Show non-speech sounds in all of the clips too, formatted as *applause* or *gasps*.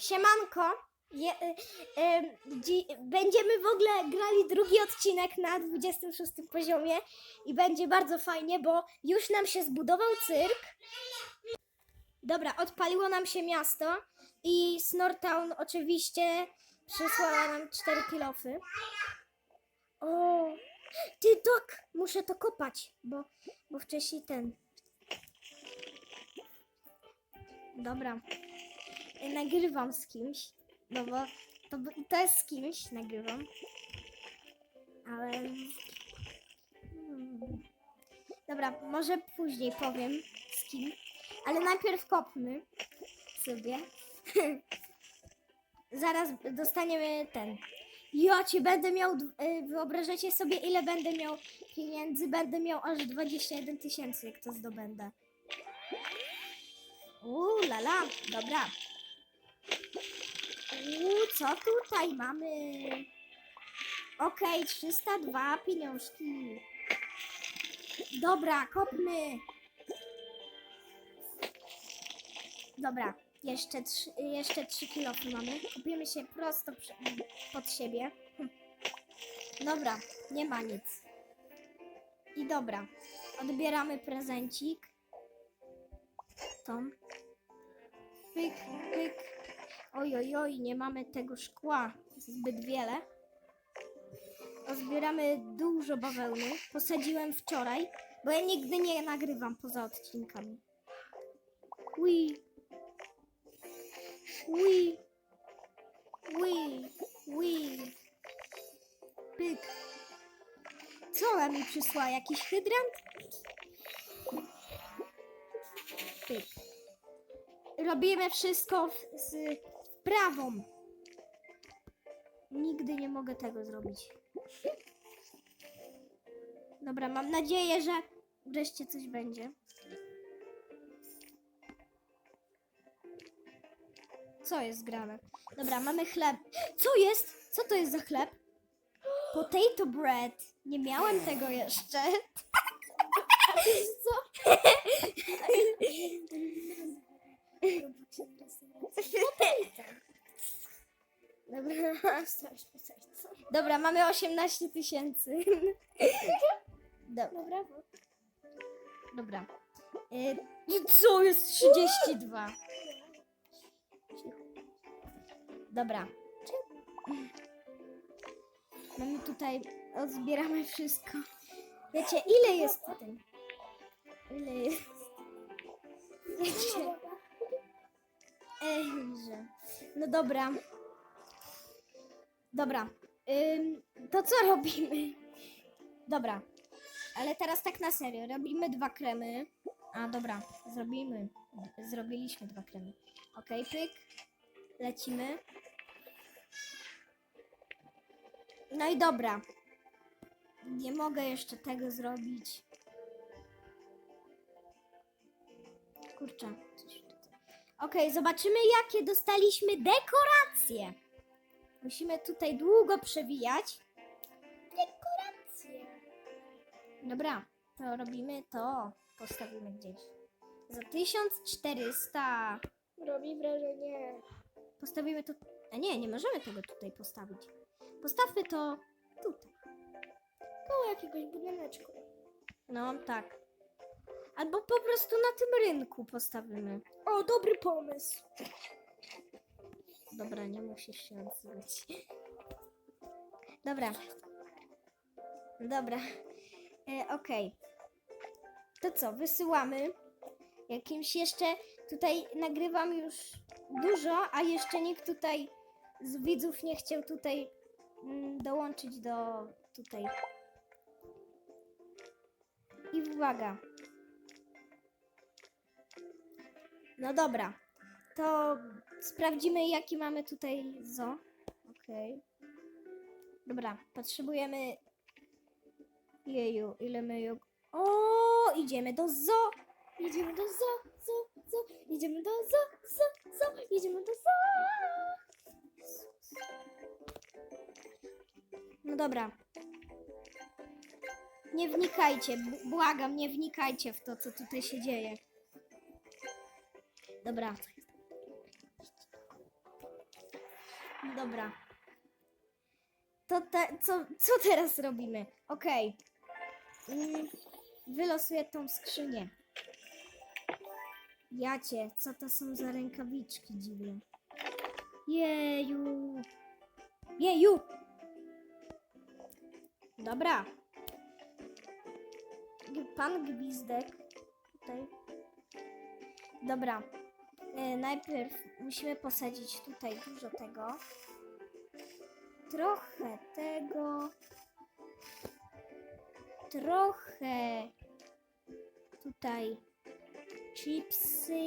Siemanko. Je, y, y, dzi, będziemy w ogóle grali drugi odcinek na 26 poziomie i będzie bardzo fajnie, bo już nam się zbudował cyrk. Dobra, odpaliło nam się miasto i Snortown oczywiście przysłała nam cztery kilofy. O, ty dok, muszę to kopać, bo, bo wcześniej ten. Dobra. Nagrywam z kimś. No bo to, to jest z kimś, nagrywam. Ale. Hmm. Dobra, może później powiem z kim. Ale najpierw kopmy sobie. *laughs* Zaraz dostaniemy ten. Ja będę miał, y, wyobrażacie sobie ile będę miał pieniędzy? Będę miał aż 21 tysięcy, jak to zdobędę. Uuu, lala, dobra. Uuu, co tutaj mamy? Okej, 302 pieniążki. Dobra, kopmy. Dobra, jeszcze 3, jeszcze 3 kilofy mamy. Kupimy się prosto pod siebie. Hm. Dobra, nie ma nic. I dobra, odbieramy prezencik. Tom. Pyk, pyk. Oj, oj, oj, nie mamy tego szkła zbyt wiele. Zbieramy dużo bawełny. Posadziłem wczoraj, bo ja nigdy nie nagrywam poza odcinkami. Ui. Ui. Ui. Ui. Pyk. Co ona mi przysłała? Jakiś hydrant? Pyk. Robimy wszystko z prawą. Nigdy nie mogę tego zrobić. Dobra, mam nadzieję, że wreszcie coś będzie. Co jest grane? Dobra, mamy chleb. Co jest? Co to jest za chleb? Potato bread. Nie miałem tego jeszcze. *laughs* Co? *laughs* Dobra. Dobra, mamy 18 tysięcy. Dobra. Dobra. Y, co jest 32? Cicho. Dobra. Mamy tutaj, zbieramy wszystko. Wiecie, ile jest tutaj? Ile jest? No dobra. Dobra. Ym, to co *laughs* robimy? Dobra. Ale teraz tak na serio. Robimy dwa kremy. A dobra, zrobimy. Zrobiliśmy dwa kremy. Okej, pyk. Lecimy. No i dobra. Nie mogę jeszcze tego zrobić. Kurczę. Okej, zobaczymy jakie dostaliśmy dekoracje. Musimy tutaj długo przewijać. Dekoracje. Dobra, to robimy to. Postawimy gdzieś. Za 1400. Robi wrażenie. Postawimy to. A nie, nie możemy tego tutaj postawić. Postawmy to tutaj. Koło jakiegoś budyneczku. No, tak. Albo po prostu na tym rynku postawimy. O, dobry pomysł. Dobra, nie musisz się odzywać. Dobra. Dobra. E, Okej. To co, wysyłamy. Jakimś jeszcze tutaj nagrywam już dużo, a jeszcze nikt tutaj z widzów nie chciał tutaj mm, dołączyć do tutaj. I uwaga. No dobra. To sprawdzimy, jaki mamy tutaj zo. Okej. Dobra, potrzebujemy. Jeju, ile my ją. O, idziemy do zo! Jedziemy do zo, zo, zo. Jedziemy do zo, zo, zo. Jedziemy do zo. No dobra. Nie wnikajcie, błagam, nie wnikajcie w to, co tutaj się dzieje. Dobra. Dobra. To te, co, co teraz robimy? Okej. Mm, Wylosuję tą skrzynię. Jacie, co to są za rękawiczki dziwne? Jeju. Jeju. Dobra. Pan Gwizdek. Tutaj. Dobra. E, najpierw musimy posadzić tutaj dużo tego. Trochę tego. Trochę tutaj chipsy.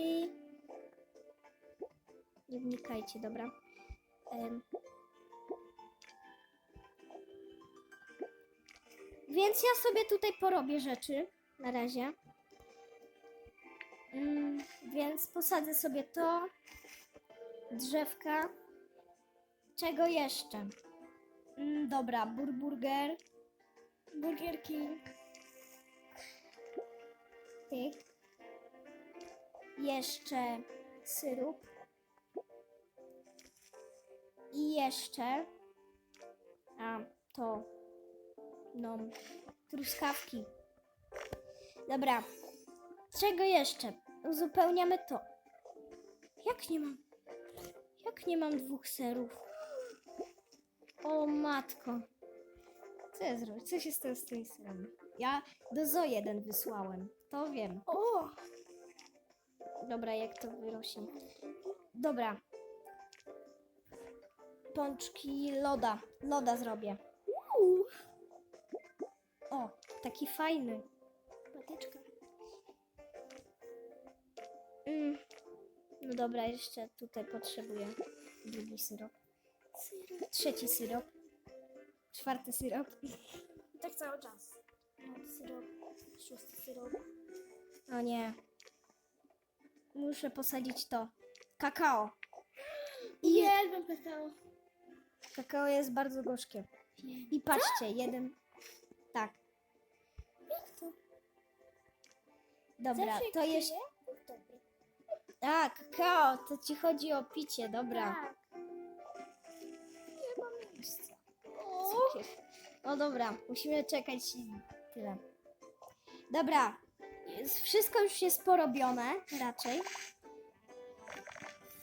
Nie wnikajcie, dobra. Em. Więc ja sobie tutaj porobię rzeczy na razie. Mm, więc posadzę sobie to. Drzewka. Czego jeszcze? Mm, dobra, burburger. Burger King. Tych. Jeszcze syrop. I jeszcze. A, to. No, truskawki. Dobra. Czego jeszcze? Uzupełniamy to. Jak nie mam? Jak nie mam dwóch serów? O matko. Co ja zrobię? Co się stało z tymi serami? Ja do Zo jeden wysłałem. To wiem. O! Dobra, jak to wyrośnie. Dobra. Pączki loda. Loda zrobię. O, taki fajny. Patyczka. Mm. No dobra, jeszcze tutaj potrzebuję drugi syrop. Syrop. Trzeci syrop. Czwarty syrop. I *laughs* tak cały czas. Piąty syrop. Szósty syrop. O nie. Muszę posadzić to. Kakao. I *gasps* Uwielbiam kakao. kakao jest bardzo gorzkie. I patrzcie, jeden. Tak. Jak to? Dobra, Zawsze to piję, jeszcze. A, kakao, to ci chodzi o picie, dobra. Tak. Nie ma miejsca. Cukier. No dobra, musimy czekać tyle. Dobra, jest- wszystko już jest porobione, raczej.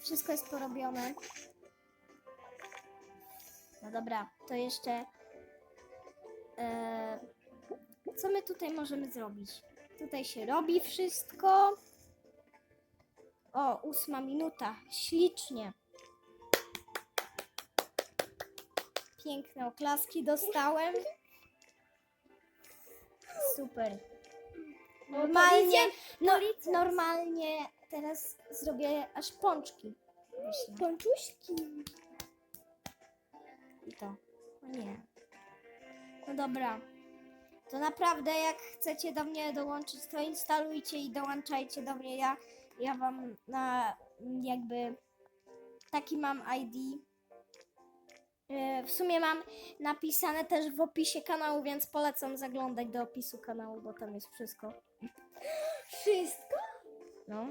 Wszystko jest porobione. No dobra, to jeszcze. E, co my tutaj możemy zrobić? Tutaj się robi wszystko. O, ósma minuta. Ślicznie. Piękne oklaski dostałem. Super. Normalnie, no, normalnie teraz zrobię aż pączki. Myślę. Pączuśki. I to. O nie. No dobra. To naprawdę jak chcecie do mnie dołączyć, to instalujcie i dołączajcie do mnie. Ja, ja wam na jakby taki mam ID. E, W sumie mam napisane też w opisie kanału, więc polecam zaglądać do opisu kanału, bo tam jest wszystko. Wszystko? No.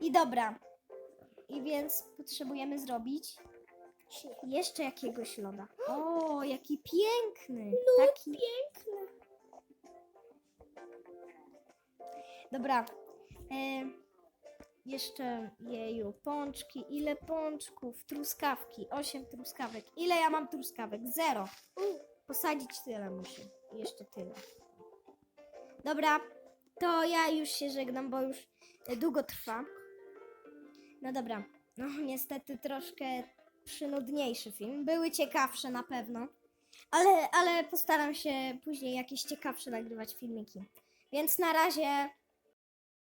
I dobra. I więc potrzebujemy zrobić jeszcze jakiegoś loda. O, jaki piękny. Taki... Piękne. Dobra. E, jeszcze jeju, pączki. Ile pączków? Truskawki. Osiem truskawek. Ile ja mam truskawek? Zero. Posadzić tyle muszę. Jeszcze tyle. Dobra, to ja już się żegnam, bo już długo trwa. No dobra. No niestety troszkę przynudniejszy film. Były ciekawsze na pewno. Ale, ale postaram się później jakieś ciekawsze nagrywać filmiki. Więc na razie